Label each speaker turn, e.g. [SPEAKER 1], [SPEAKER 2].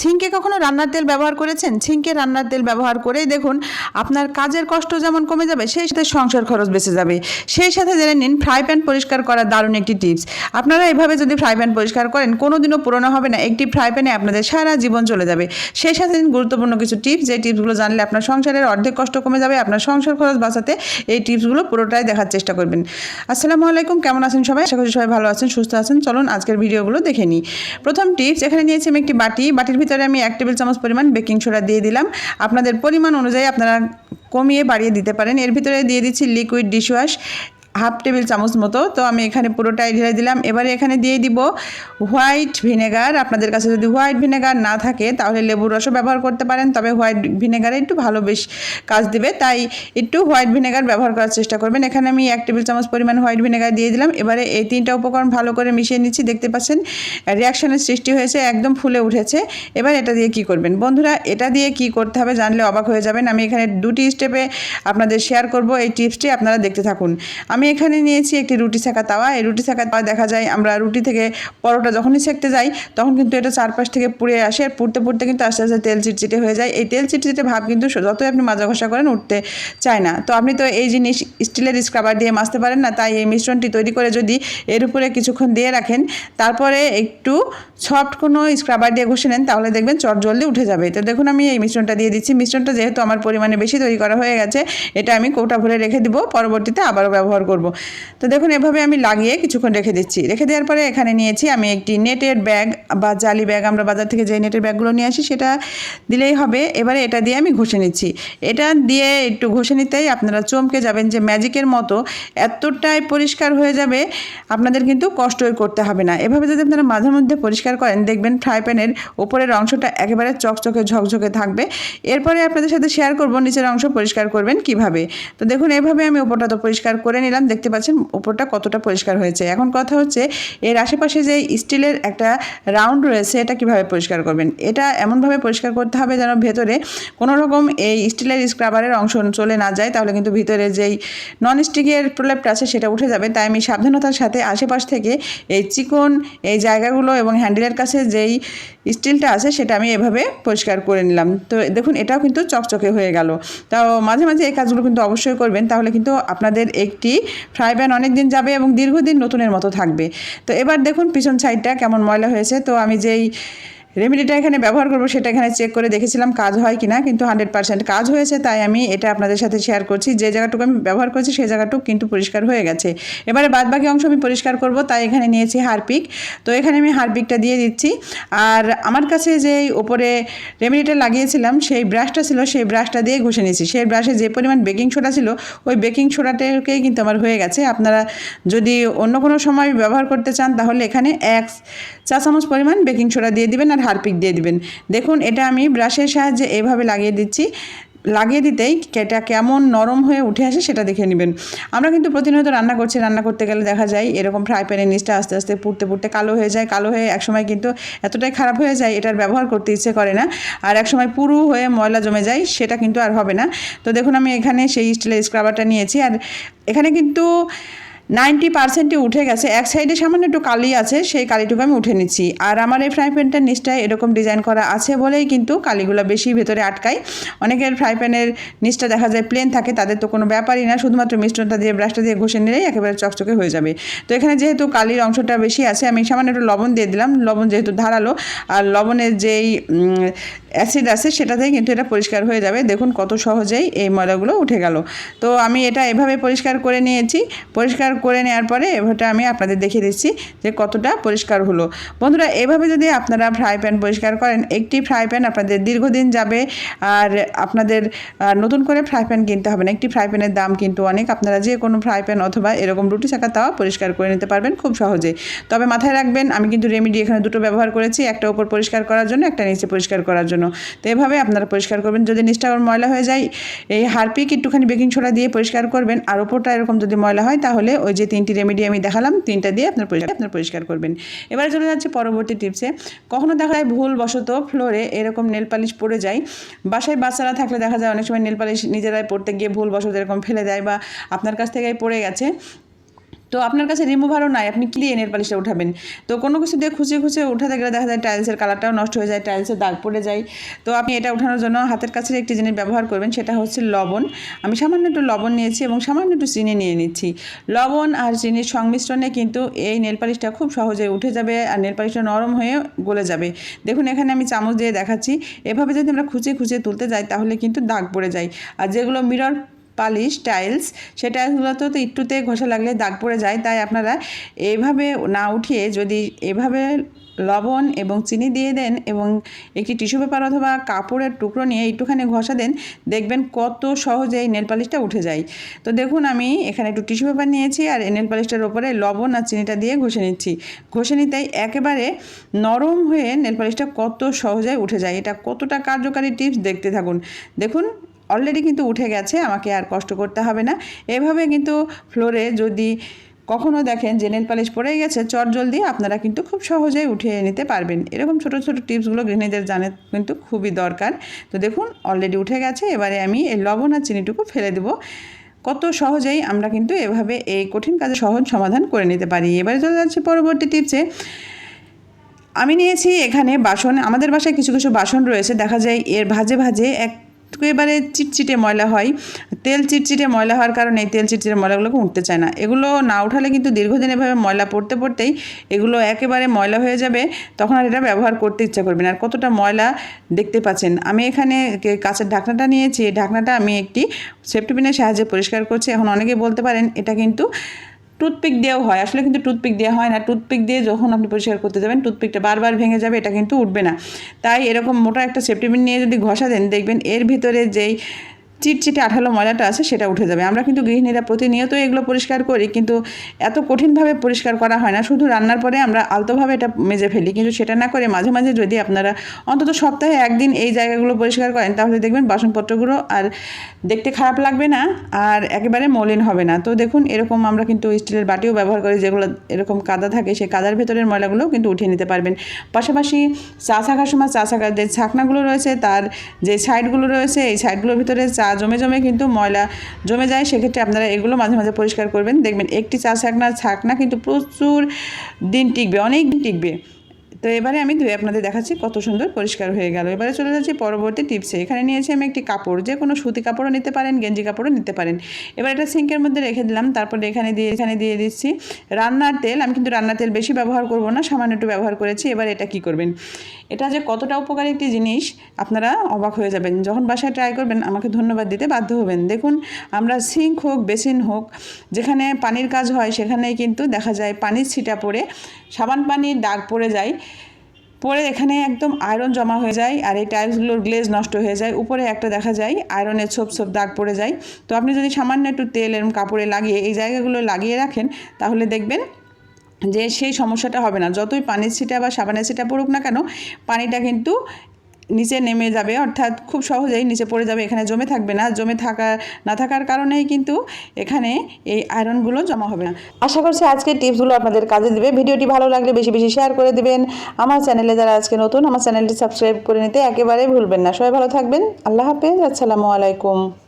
[SPEAKER 1] ছিঙ্কে কখনো রান্নার তেল ব্যবহার করেছেন? ছিঙ্কে রান্নার তেল ব্যবহার করেই দেখুন, আপনার কাজের কষ্ট যেমন কমে যাবে, সেই সাথে সংসার খরচ বেঁচে যাবে। সেই সাথে জেনে নিন, ফ্রাই প্যান পরিষ্কার করার দারুণ একটি টিপস। আপনারা এভাবে যদি ফ্রাই প্যান পরিষ্কার করেন কোনো দিনও পুরনো হবে না, একটি ফ্রাই প্যানে আপনাদের সারা জীবন চলে যাবে। সেই সাথে গুরুত্বপূর্ণ কিছু টিপস যে টিপসগুলো জানলে আপনার সংসারের অর্ধেক কষ্ট কমে যাবে, আপনার সংসার খরচ বাঁচাতে এই টিপসগুলো পুরোটাই দেখার চেষ্টা করবেন। আসসালামু আলাইকুম, কেমন আছেন সবাই? আশা করি সবাই ভালো আছেন, সুস্থ আছেন। চলুন আজকের ভিডিওগুলো দেখে নিই। প্রথম টিপস, এখানে নিয়েছি আমি একটি বাটি। বাটির ভিতরে আমি এক টেবিল চামচ পরিমাণ বেকিং সোডা দিয়ে দিলাম। আপনাদের পরিমাণ অনুযায়ী আপনারা কমিয়ে বাড়িয়ে দিতে পারেন। এর ভিতরে দিয়ে দিচ্ছি লিকুইড ডিশওয়াশ হাফ টেবিল চামচ মতো। তো আমি এখানে পুরোটাই ঢেলে দিলাম। এবারে এখানে দিয়ে দিব হোয়াইট ভিনেগার। আপনাদের কাছে যদি হোয়াইট ভিনেগার না থাকে, তাহলে লেবুর রসও ব্যবহার করতে পারেন। তবে হোয়াইট ভিনেগারে একটু ভালো বেশ কাজ দিবে। তাই একটু হোয়াইট ভিনেগার ব্যবহার করার চেষ্টা করবেন। এখানে আমি এক টেবিল চামচ পরিমাণ হোয়াইট ভিনেগার দিয়ে দিলাম। এবারে এই তিনটা উপকরণ ভালো করে মিশিয়ে নিচ্ছি। দেখতে পাচ্ছেন, রিয়াকশনের সৃষ্টি হয়েছে, একদম ফুলে উঠেছে। এবার এটা দিয়ে কি করবেন? বন্ধুরা, এটা দিয়ে কি করতে হবে জানলে অবাক হয়ে যাবেন। আমি এখানে দুটি স্টেপে আপনাদের শেয়ার করব। এই টিপসটি আপনারা দেখতে থাকুন। আমি এখানে নিয়েছি একটি রুটি সেকা তাওয়া। এই রুটি সেকা তাওয়া দেখা যায় আমরা রুটি থেকে পরোটা যখনই সেকতে যাই, তখন কিন্তু এটা চারপাশ থেকে পুড়ে আসে আর পুড়তে পুড়তে কিন্তু আস্তে আস্তে তেল চিটচিটে হয়ে যায়। এই তেল চিটচিটে ভাব কিন্তু যতই আপনি মাজা ঘষা করেন উঠতে চায় না। তো আপনি তো এই জিনিস স্টিলের স্ক্রাবার দিয়ে মাজতে পারেন না, তাই এই মিশ্রণটি তৈরি করে যদি এর উপরে কিছুক্ষণ দিয়ে রাখেন, তারপরে একটু সফট কোনো স্ক্রাবার দিয়ে ঘষে নেন, তাহলে দেখবেন চট জলদি উঠে যাবে। তো দেখুন আমি এই মিশ্রণটা দিয়ে দিচ্ছি। মিশ্রণটা যেহেতু আমার পরিমাণে বেশি তৈরি করা হয়ে গেছে, এটা আমি কৌটা ভরে রেখে দিব, পরবর্তীতে আবারও ব্যবহার করব। তো দেখুন, এভাবে আমি লাগিয়ে কিছুক্ষণ রেখে দিচ্ছি। রেখে দেওয়ার পরে এখানে নিয়েছি আমি একটি নেটের ব্যাগ বা জালি ব্যাগ। আমরা বাজার থেকে যে নেটের ব্যাগগুলো নিয়ে আসি, সেটা দিলেই হবে। এবারে এটা দিয়ে আমি ঘষে নিচ্ছি। এটা দিয়ে একটু ঘষে নিতেই আপনারা চমকে যাবেন যে ম্যাজিকের মতো এতটাই পরিষ্কার হয়ে যাবে, আপনাদের কিন্তু কষ্টই করতে হবে না। এভাবে যদি আপনারা মাঝে মধ্যে পরিষ্কার করেন, দেখবেন ফ্রাই প্যানের উপরের অংশটা একেবারে চকচকে, ঝকঝকে থাকবে। এরপরে আপনাদের সাথে শেয়ার করব, নিচের অংশ পরিষ্কার করবেন কীভাবে। তো দেখুন, এভাবে আমি ওপরটা তো পরিষ্কার করে নিলাম। দেখতে পাচ্ছেন উপরটা কতটা পরিষ্কার হয়েছে। এখন কথা হচ্ছে, এর আশেপাশে যে স্টিলের একটা রাউন্ড রয়েছে, এটা কীভাবে পরিষ্কার করবেন? এটা এমনভাবে পরিষ্কার করতে হবে যেন ভেতরে কোনো রকম এই স্টিলের স্ক্রাবারের অংশ চলে না যায়, তাহলে কিন্তু ভিতরে যেই নন স্টিকের প্রলেপটা আছে সেটা উঠে যাবে। তাই আমি সাবধানতার সাথে আশেপাশ থেকে এই চিকন এই জায়গাগুলো এবং হ্যান্ডেলের কাছে যেই স্টিলটা আছে, সেটা আমি এভাবে পরিষ্কার করে নিলাম। তো দেখুন, এটাও কিন্তু চকচকে হয়ে গেল। তাও মাঝে মাঝে এই কাজগুলো কিন্তু অবশ্যই করবেন। তাহলে কিন্তু আপনাদের একটি ফ্রাই প্যান অনেক দিন যাবে এবং দীর্ঘদিন নতুনের মতো থাকবে। তো এবার দেখুন পিছন সাইডটা কেমন ময়লা হয়েছে। তো আমি যেই রেমেডিটা এখানে ব্যবহার করব, সেটা এখানে চেক করে দেখেছিলাম কাজ হয় কি না কিন্তু হান্ড্রেড পার্সেন্ট কাজ হয়েছে, তাই আমি এটা আপনাদের সাথে শেয়ার করছি। যে জায়গাটুকু আমি ব্যবহার করেছি, সেই জায়গাটুকু কিন্তু পরিষ্কার হয়ে গেছে। এবারে বাদ বাকি অংশ আমি পরিষ্কার করব, তাই এখানে নিয়েছি হারপিক। তো এখানে আমি হারপিকটা দিয়ে দিচ্ছি। আর আমার কাছে যে ওপরে রেমেডিটা লাগিয়েছিলাম, সেই ব্রাশটা ছিল, সেই ব্রাশটা দিয়ে ঘষে নিয়েছি। সেই ব্রাশে যে পরিমাণ বেকিং সোডা ছিল, ওই বেকিং সোডাটাকেই কিন্তু আমার হয়ে গেছে। আপনারা যদি অন্য কোনো সময় ব্যবহার করতে চান, তাহলে এখানে এক চা চামচ পরিমাণ বেকিং সোডা দিয়ে দিবেন। আর হারপিক দিয়ে দিবেন। দেখুন, এটা আমি ব্রাশের সাহায্যে এভাবে লাগিয়ে দিচ্ছি। লাগিয়ে দিতেই এটা কেমন নরম হয়ে উঠে আসে সেটা দেখে নেবেন। আমরা কিন্তু প্রতিনিয়ত রান্না করছি, রান্না করতে গেলে দেখা যায় এরকম ফ্রাই প্যানের নিচটা আস্তে আস্তে পুড়তে পুড়তে কালো হয়ে যায়। কালো হয়ে একসময় কিন্তু এতটাই খারাপ হয়ে যায়, এটার ব্যবহার করতে ইচ্ছে করে না। আর একসময় পুরু হয়ে ময়লা জমে যায়, সেটা কিন্তু আর হবে না। তো দেখুন, আমি এখানে সেই স্টিলের স্ক্রাবারটা নিয়েছি। আর এখানে কিন্তু নাইনটি পার্সেন্টই উঠে গেছে। এক সাইডে সামান্য একটু কালি আছে, সেই কালিটুকু আমি উঠে নিচ্ছি। আর আমার এই ফ্রাই প্যানটার নিচটায় এরকম ডিজাইন করা আছে বলেই কিন্তু কালিগুলো বেশি ভেতরে আটকায়। অনেকের ফ্রাই প্যানের নিচটা দেখা যায় প্লেন থাকে, তাদের তো কোনো ব্যাপারই না। শুধুমাত্র মিশ্রণটা দিয়ে ব্রাশটা দিয়ে ঘষে নিলেই একেবারে চকচকে হয়ে যাবে। তো এখানে যেহেতু কালির অংশটা বেশি আছে, আমি সামান্য একটু লবণ দিয়ে দিলাম। লবণ যেহেতু ধারালো, আর লবণের যেই অ্যাসিড আছে, সেটাতেই কিন্তু এটা পরিষ্কার হয়ে যাবে। দেখুন কত সহজেই এই ময়লাগুলো উঠে গেল। তো আমি এটা এভাবে পরিষ্কার করে নিয়েছি। পরিষ্কার করে নেওয়ার পরে এভাবে আমি আপনাদের দেখিয়ে দিচ্ছি যে কতটা পরিষ্কার হলো। বন্ধুরা, এভাবে যদি আপনারা ফ্রাই প্যান পরিষ্কার করেন, একটি ফ্রাই প্যান আপনাদের দীর্ঘদিন যাবে আর আপনাদের নতুন করে ফ্রাই প্যান কিনতে হবে না। একটি ফ্রাই প্যানের দাম কিন্তু অনেক। আপনারা যে কোনো ফ্রাই প্যান অথবা এরকম রুটি চাকা তাওয়া পরিষ্কার করে নিতে পারবেন খুব সহজে। তবে মাথায় রাখবেন, আমি কিন্তু রেমিডি এখানে দুটো ব্যবহার করেছি, একটা উপর পরিষ্কার করার জন্য, একটা নিচে পরিষ্কার করার জন্য। তো এভাবে আপনারা পরিষ্কার করবেন। যদি নিচটা ময়লা হয়ে যায়, এই হারপিক একটুখানি বেকিং সোডা দিয়ে পরিষ্কার করবেন, আর ওপরটা এরকম যদি ময়লা হয়, তাহলে ওই যে তিনটি রেমেডি আমি দেখালাম, তিনটা দিয়ে আপনার পরিষ্কার আপনার পরিষ্কার করবেন। এবার চলে যাচ্ছে পরবর্তী টিপসে কখনো দেখা যায় ভুলবশত ফ্লোরে এরকম নেল পালিশ পড়ে যায়। বাসায় বাচ্চারা থাকলে দেখা যায় অনেক সময় নেল পালিশ নিজেরাই পড়তে গিয়ে ভুলবশত এরকম ফেলে দেয় বা আপনার কাছ থেকেই পড়ে গেছে। তো আপনার কাছে রিমুভারও নাই, আপনি কি দিয়ে নেল পালিশটা উঠাবেন? তো কোনো কিছু দিয়ে খুঁচিয়ে খুঁচিয়ে উঠাতে গেলে দেখা যায় টাইলসের কালারটাও নষ্ট হয়ে যায় টাইলসের দাগ পড়ে যায়। তো আপনি এটা উঠানোর জন্য হাতের কাছে একটি জিনিস ব্যবহার করবেন, সেটা হচ্ছে লবণ। আমি সামান্য একটু লবণ নিয়েছি এবং সামান্য একটু চিনি নিয়ে নিচ্ছি। লবণ আর চিনির সংমিশ্রণে কিন্তু এই নেল পালিশটা খুব সহজে উঠে যাবে আর নেল পালিশটা নরম হয়ে গলে যাবে। দেখুন, এখানে আমি চামচ দিয়ে দেখাচ্ছি। এভাবে যদি আমরা খুঁচিয়ে খুঁচিয়ে তুলতে যাই, তাহলে কিন্তু দাগ পড়ে যায়। আর যেগুলো মিরর পালিশ, টাইলস সে টাইলসগুলোতে তো একটুতে ঘষা লাগলে দাগ পড়ে যায়, তাই আপনারা এইভাবে না উঠিয়ে যদি এভাবে লবণ এবং চিনি দিয়ে দেন এবং একটি টিস্যু পেপার অথবা কাপড়ের টুকরো নিয়ে একটুখানি ঘষা দেন, দেখবেন কত সহজে এই নেল পালিশটা উঠে যায়। তো দেখুন, আমি এখানে একটু টিস্যু পেপার নিয়েছি আর নেল পালিশটার ওপরে লবণ আর চিনিটা দিয়ে ঘষে নিচ্ছি। ঘষে নিতেই একেবারে নরম হয়ে নেল পালিশটা কত সহজে উঠে যায়। এটা কতটা কার্যকারী টিপস দেখতে থাকুন। দেখুন অলরেডি কিন্তু উঠে গেছে, আমাকে আর কষ্ট করতে হবে না। এভাবে কিন্তু ফ্লোরে যদি কখনও দেখেন যে নেল পালিশ পড়ে গেছে, চট জলদি আপনারা কিন্তু খুব সহজেই উঠিয়ে নিতে পারবেন। এরকম ছোট ছোট টিপসগুলো গৃহিণীদের জানে কিন্তু খুবই দরকার। তো দেখুন অলরেডি উঠে গেছে, এবারে আমি এই লবণ আর চিনিটুকু ফেলে দেবো। কত সহজেই আমরা কিন্তু এভাবে এই কঠিন কাজে সহজ সমাধান করে নিতে পারি। এবারে চলে যাচ্ছে পরবর্তী টিপসে। আমি নিয়েছি এখানে বাসন, আমাদের বাসায় কিছু কিছু বাসন রয়েছে। দেখা যায় এর ভাজে ভাজে এক একেবারে চিটচিটে ময়লা হয়। তেল চিটচিটে ময়লা হওয়ার কারণে এই তেল চিটচিটে ময়লাগুলোকে উঠতে চায় না। এগুলো না উঠালে কিন্তু দীর্ঘদিন এভাবে ময়লা পড়তে পড়তেই এগুলো একেবারে ময়লা হয়ে যাবে, তখন আর এটা ব্যবহার করতে ইচ্ছা করবে না। আর কতটা ময়লা দেখতে পাচ্ছেন? আমি এখানে কে- কাঁচের ঢাকনাটা নিয়েছি। এই ঢাকনাটা আমি একটি সেফটিপিনের সাহায্যে পরিষ্কার করছি। এখন অনেকে বলতে পারেন, এটা কিন্তু টুথপিক দিয়েও হয়। আসলে কিন্তু টুথপিক দেওয়া হয় না। টুথপিক দিয়ে যখন আপনি পরিষ্কার করতে যাবেন টুথপিকটা বারবার ভেঙে যাবে, এটা কিন্তু উঠবে না। তাই এরকম মোটা একটা সেফটি পিন নিয়ে যদি ঘষা দেন, দেখবেন এর ভিতরে যেই চিটচিটে আঠালো ময়লাটা আছে, সেটা উঠে যাবে। আমরা কিন্তু গৃহিণীরা প্রতিনিয়ত এগুলো পরিষ্কার করি, কিন্তু এত কঠিনভাবে পরিষ্কার করা হয় না। শুধু রান্নার পরে আমরা আলতোভাবে এটা মেজে ফেলি, কিন্তু সেটা না করে মাঝে মাঝে যদি আপনারা অন্তত সপ্তাহে একদিন এই জায়গাগুলো পরিষ্কার করেন, তাহলে দেখবেন বাসনপত্রগুলো আর দেখতে খারাপ লাগবে না আর একেবারে মলিন হবে না। তো দেখুন, এরকম আমরা কিন্তু স্টিলের বাটিও ব্যবহার করি, যেগুলো এরকম কাদা থাকে, সেই কাদার ভেতরের ময়লাগুলোও কিন্তু উঠিয়ে নিতে পারবেন। পাশাপাশি চা থাকার সময় চা থাকার যে ছাকনাগুলো রয়েছে, তার যে সাইডগুলো রয়েছে, এই সাইডগুলোর ভিতরে চা জমে জমে কিন্তু ময়লা জমে যায়, সেক্ষেত্রে আপনারা এগুলো মাঝে মাঝে পরিষ্কার করবেন। দেখবেন একটি চা ছাকনা ছাকনা কিন্তু প্রচুর দিন টিকবে, অনেক দিন টিকবে। তো এবারে আমি ধুয়ে আপনাদের দেখাচ্ছি কত সুন্দর পরিষ্কার হয়ে গেল। এবারে চলে যাচ্ছি পরবর্তী টিপসে। এখানে নিয়েছি আমি একটি কাপড়। যে কোনো সুতি কাপড়ও নিতে পারেন, গেঞ্জি কাপড়ও নিতে পারেন। এবার এটা সিঙ্কের মধ্যে রেখে দিলাম। তারপরে এখানে দিয়ে এখানে দিয়ে দিচ্ছি রান্নার তেল। আমি কিন্তু রান্নার তেল বেশি ব্যবহার করব না, সামান্য একটু ব্যবহার করেছি। এবার এটা কি করবেন? এটা যে কতটা উপকারী একটি জিনিস, আপনারা অবাক হয়ে যাবেন। যখন বাসায় ট্রাই করবেন, আমাকে ধন্যবাদ দিতে বাধ্য হবেন। দেখুন, আমরা সিঙ্ক হোক, বেসিন হোক, যেখানে পানির কাজ হয়, সেখানেই কিন্তু দেখা যায় পানির ছিটা পড়ে। সাবান পানির দাগ পড়ে যায়, পরে এখানে একদম আয়রন জমা হয়ে যায় আর এই টাইলসগুলোর গ্লেজ নষ্ট হয়ে যায়। উপরে একটা দেখা যায় আয়রনের ছোপ ছোপ দাগ পড়ে যায়। তো আপনি যদি সামান্য একটু তেল এরম কাপড়ে লাগিয়ে এই জায়গাগুলো লাগিয়ে রাখেন, তাহলে দেখবেন যে সেই সমস্যাটা হবে না। যতই পানির ছিটা বা সাবানের ছিটা পড়ুক না কেন, পানিটা কিন্তু নিচে নেমে যাবে, অর্থাৎ খুব সহজেই নিচে পড়ে যাবে, এখানে জমে থাকবে না। জমে থাকা, না থাকার কারণেই কিন্তু এখানে এই আয়রনগুলো জমা হবে না। আশা করছি আজকের টিপসগুলো আপনাদের কাজে দেবে। ভিডিওটি ভালো লাগলে বেশি বেশি শেয়ার করে দেবেন। আমার চ্যানেলে যারা আজকে নতুন, আমার চ্যানেলটি সাবস্ক্রাইব করে নিতে একেবারেই ভুলবেন না। সবাই ভালো থাকবেন। আল্লাহ হাফেজ। আসসালামু আলাইকুম।